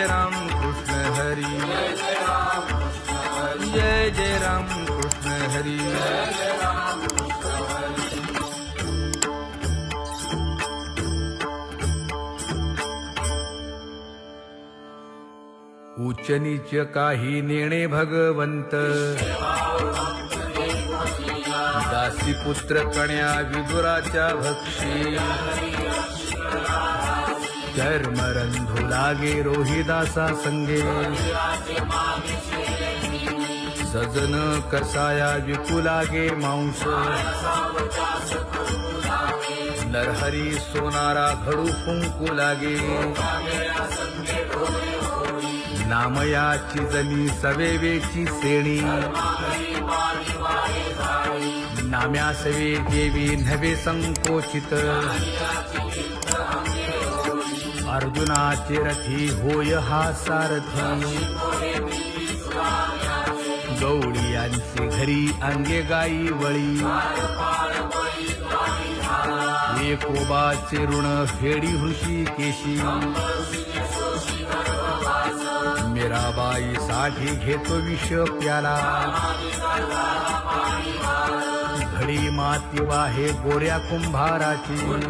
जय राम कृष्ण हरी। जय जय राम कृष्ण हरी। उचनीच काही नेणे भगवंत। दासी पुत्र कण्या विदुराच्या भक्षी। कर्मरंधू लागे रोहिदासा संगे सजन कसाया विपुलागे मांस। नरहरी सोनारा घडू फुंकू लागे नामयाची जमी सवेवेची सेणी। नाम्या सवे देवी नवे संकोचित। अर्जुनाचे रथी होय हा सारथी. गवळी घरी अंगे गाई वळी. एकोबाचे ऋण फेडी हृषी केशी. मीराबाई साठी घेतो विष प्याला. घडी माती वाहे गोऱ्या कुंभाराची.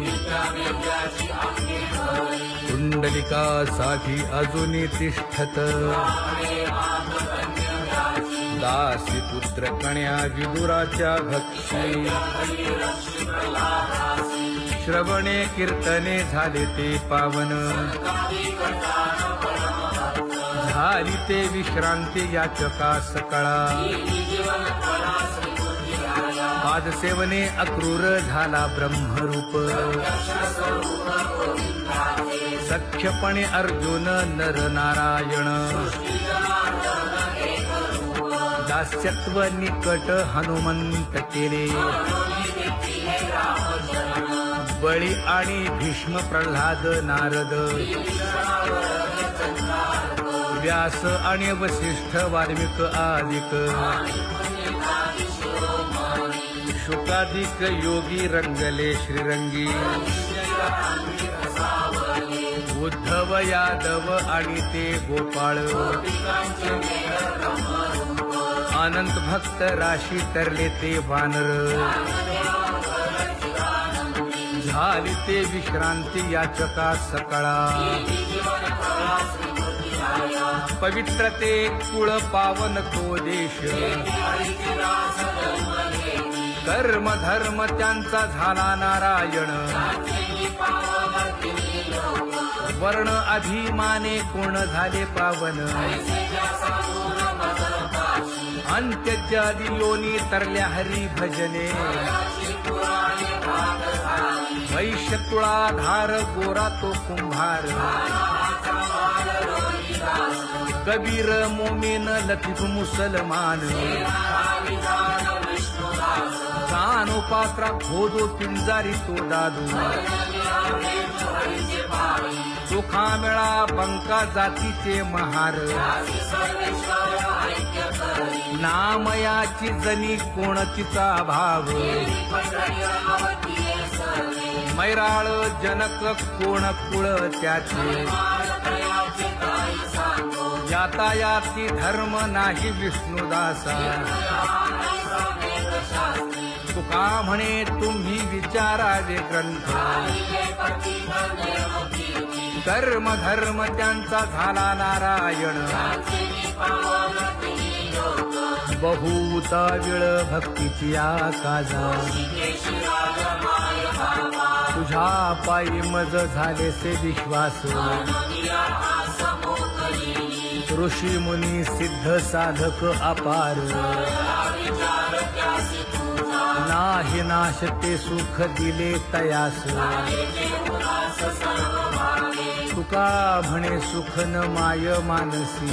कुंडलिका साठी अजूनही तिष्ठत. दासी पुत्र कण्या विदुराच्या भक्षी श्रवणे कीर्तने झाले ते पावन. झाली ते विश्रांती याचका सकाळा. पादसेवने अक्रूर झाला ब्रह्मरूप. सख्यपणे अर्जुन नर नारायण दास्यत्व निकट हनुमंत केले. बळी आणि भीष्म प्रल्हाद नारद. व्यास आणि वसिष्ठ वाल्मिक आदिक. शुकाधिक योगी रंगले श्रीरंगी. उद्धव यादव आणि ते गोपाळ. अनंत भक्त राशी तरले ते वानर. झाली ते विश्रांती याचका सकाळा. पवित्र ते कुळ पावन तो देश. कर्म धर्म त्यांचा झाला नारायण. वर्ण अभिमाने कोण झाले पावन. अंत्यजादी योनी तरल्या हरी भजने. वैश्य तुळाधार गोरा तो कुंभार. कबीर मोमेन लतीफ मुसलमान. कानो पात्रा खोदो पिंजारी तो दादू. सुखा मेळा बंका जातीचे महार. नामयाची जनी कोणतीचा भाव. मैराळ जनक कोण कुळ त्याचे. यातायाती धर्म नाही विष्णुदासा. का म्हणे तुम्ही विचारावे ग्रंथ. कर्म धर्म त्यांचा झाला नारायण. बहुता विळ भक्तीची आकाजा. तुझ्या पायी मज झाले से विश्वास. ऋषी मुनी सिद्ध साधक अपार. नाश ते सुख दिले तयास. तुका म्हणे सुख न माय मानसी.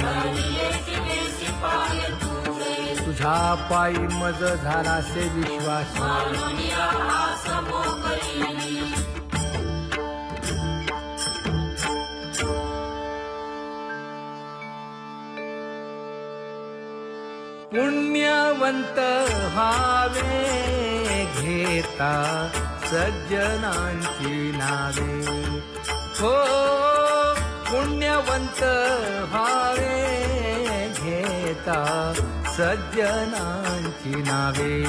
तुझ्या पायी मज झालासे विश्वास. पुण्यवंत व्हावे. घेता सज्जनांची नावे. हो पुण्यवंत भावे घेता सज्जनांची नावे.